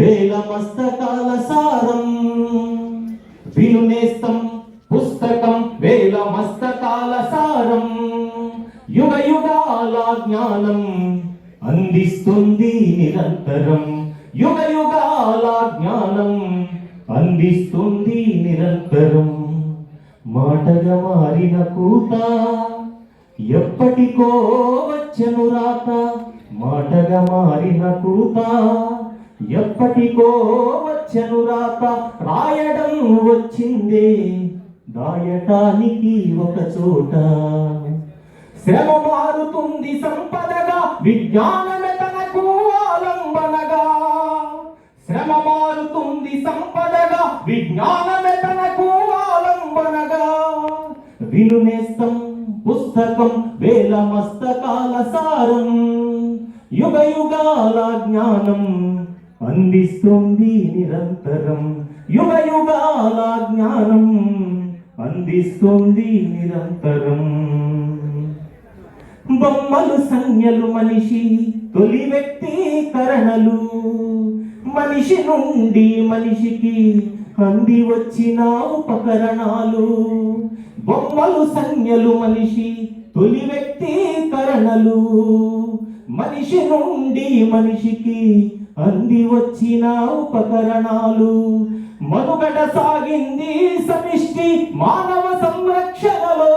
వేల మస్తకాల సారం వినునేస్తం పుస్తకం వేల మస్తకాల సారం యుగ యుగాల జ్ఞానం అందిస్తుంది నిరంతరం. యుగ యుగాల జ్ఞానం అందిస్తుంది నిరంతరం. మాటగా మారిన కూత ఎప్పటికో వచ్చను రాత మాటగా మారిన కూత ఎప్పటికో వచ్చను రాత రాయడం వచ్చింది. దాయటానికి ఒక చోట శ్రమ మారుతుంది సంపదగా విజ్ఞానమే తనకు ఆలంబనగా. శ్రమ మారుతుంది సంపదగా విజ్ఞానమే తనకు ఆలంబనగా. వినునేస్తం పుస్తకం వేల మస్తకాల సారం యుగ యుగాల జ్ఞానం. అందిస్తుంది నిరంతరం. యుగ యుగాల జ్ఞానం అందిస్తుంది నిరంతరం. బొమ్మలు సంజ్ఞలు మనిషి తొలి వ్యక్తీకరణలు మనిషి నుండి మనిషికి అంది వచ్చిన ఉపకరణాలు. బొమ్మలు సంజ్ఞలు మనిషి తొలి వ్యక్తీకరణలు మనిషి నుండి మనిషికి అంది వచ్చిన ఉపకరణాలు. మనుగడ సాగింది సమిష్టి మానవ సంరక్షణలో.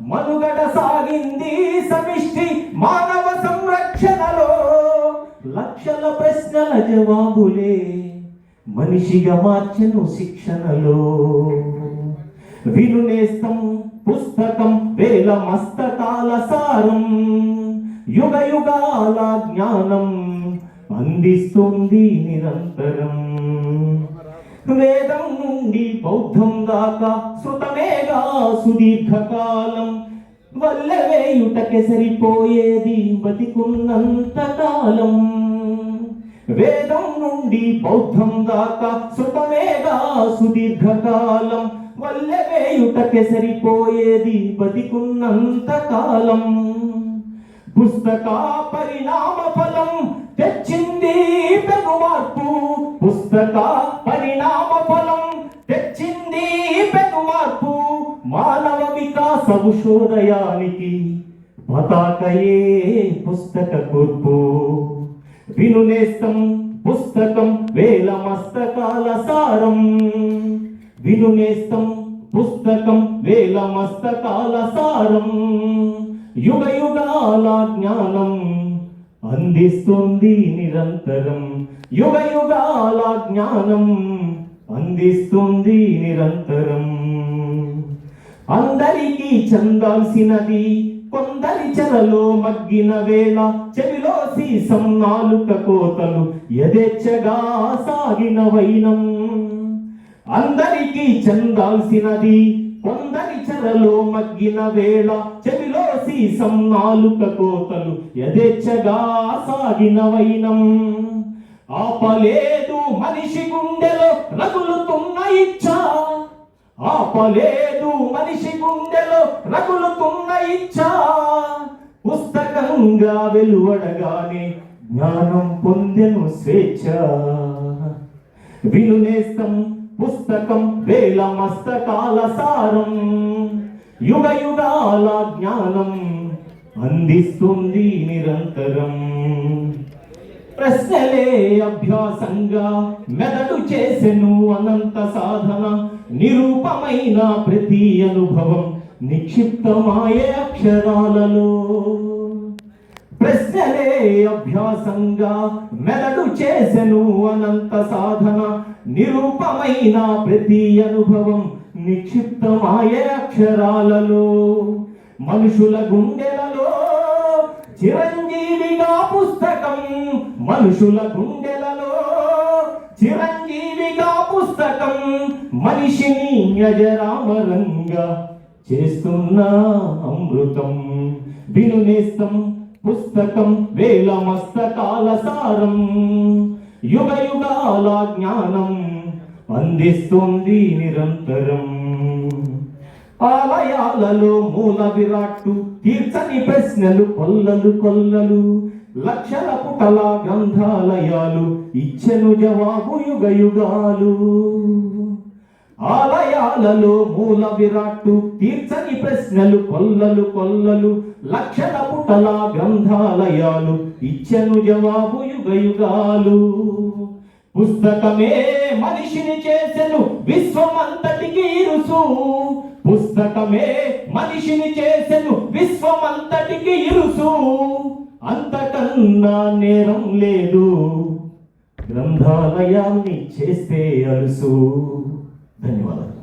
మనుగడ సాగింది సమిష్టి మానవ సంరక్షణలో. లక్షల ప్రశ్నల జవాబులే మనిషిగా మార్చను శిక్షణలో. వినునేస్తం పుస్తకం వేల మస్తకాల సారం. యుగ యుగాల జ్ఞానం అందిస్తుంది నిరంతరం. వేదం నుండి బౌద్ధం దాకా శృతమేగా సుదీర్ఘకాలం. వల్లవేయుటకే సరిపోయేది బతికున్నంత కాలం. వేదం నుండి బౌద్ధం దాకా శృతమేగా సుదీర్ఘకాలం. వల్లవేయుటకే సరిపోయేది బతికున్నంత కాలం. పుస్తక పరిణామ ఫలం తెచ్చింది పెను మార్పు పుస్తక పరిణామ ఫలం తెచ్చింది పెను మార్పు మానవ వికాస శోదయానికి పతాకయే పుస్తక కూర్పు. వినునేస్తం పుస్తకం వేల మస్తకాల సారం. వినునేస్తం పుస్తకం వేల మస్తకాల సారం. యుగ యుగాల జ్ఞానం అందిస్తుంది నిరంతరం యుగ యుగాల జ్ఞానం. అందిస్తుంది నిరంతరం. అందరికీ చెందాల్సినది కొందరి చెరలో మగ్గిన వేళ చెవిలో సీసం నాలుక కోతలు యథేచ్ఛగా సాగిన వైనం. అందరికీ చెందాల్సినది కొందరి చెరలో మగ్గిన వేళ చెవి సీసం నాలుక కోతలు యథేచ్ఛగా సాగిన వైనం ఆపలేదు మనిషి గుండెలో రగులుతున్న ఇచ్చ. ఆపలేదు మనిషి గుండెలో రగులుతున్న ఇచ్చ. పుస్తకంగా వెలువడగానే జ్ఞానం పొందెను స్వేచ్ఛ. వినునేస్తం పుస్తకం వేల మస్తకాల సారం. యుగ యుగాల జ్ఞానం అందిస్తుంది నిరంతరం. ప్రశ్నలే అభ్యాసంగా మెదడు చేసెను అనంత సాధన నిరూపమైన ప్రతి అనుభవం నిక్షిప్తమాయే అక్షరాలలో. ప్రశ్నలే అభ్యాసంగా మెదడు చేసెను అనంత సాధన నిరూపమైన ప్రతి అనుభవం నిక్షిప్తమాయే అక్షరాలలో మనుషుల గుండెలలో చిరంజీవిగా పుస్తకం మనుషుల గుండెలలో చిరంజీవిగా పుస్తకం మనిషిని అజరామరంగా చేస్తున్న అమృతం. వినునేస్తం పుస్తకం వేల మస్తకాల సారం యుగ యుగాల జ్ఞానం అందిస్తుంది నిరంతరం. ఆలయాలలో మూల విరాట్టు తీర్చని ప్రశ్నలు కొల్లలు కొల్లలు లక్షల పుటల గ్రంథాలయాలు ఇచ్చెను జవాబు యుగ యుగాలు. ఆలయాలలో మూల విరాట్టు తీర్చని ప్రశ్నలు కొల్లలు కొల్లలు లక్షల పుటల గ్రంథాలయాలు ఇచ్చెను జవాబు యుగ యుగాలు. పుస్తకమే మనిషిని చేసెను విశ్వమంతటికి ఇరుసు. పుస్తకమే మనిషిని చేసెను విశ్వమంతటికి ఇరుసు. అంతకన్నా నేరం లేదు గ్రంథాలయాన్ని చేస్తే అరుసు. ధన్యవాదాలు.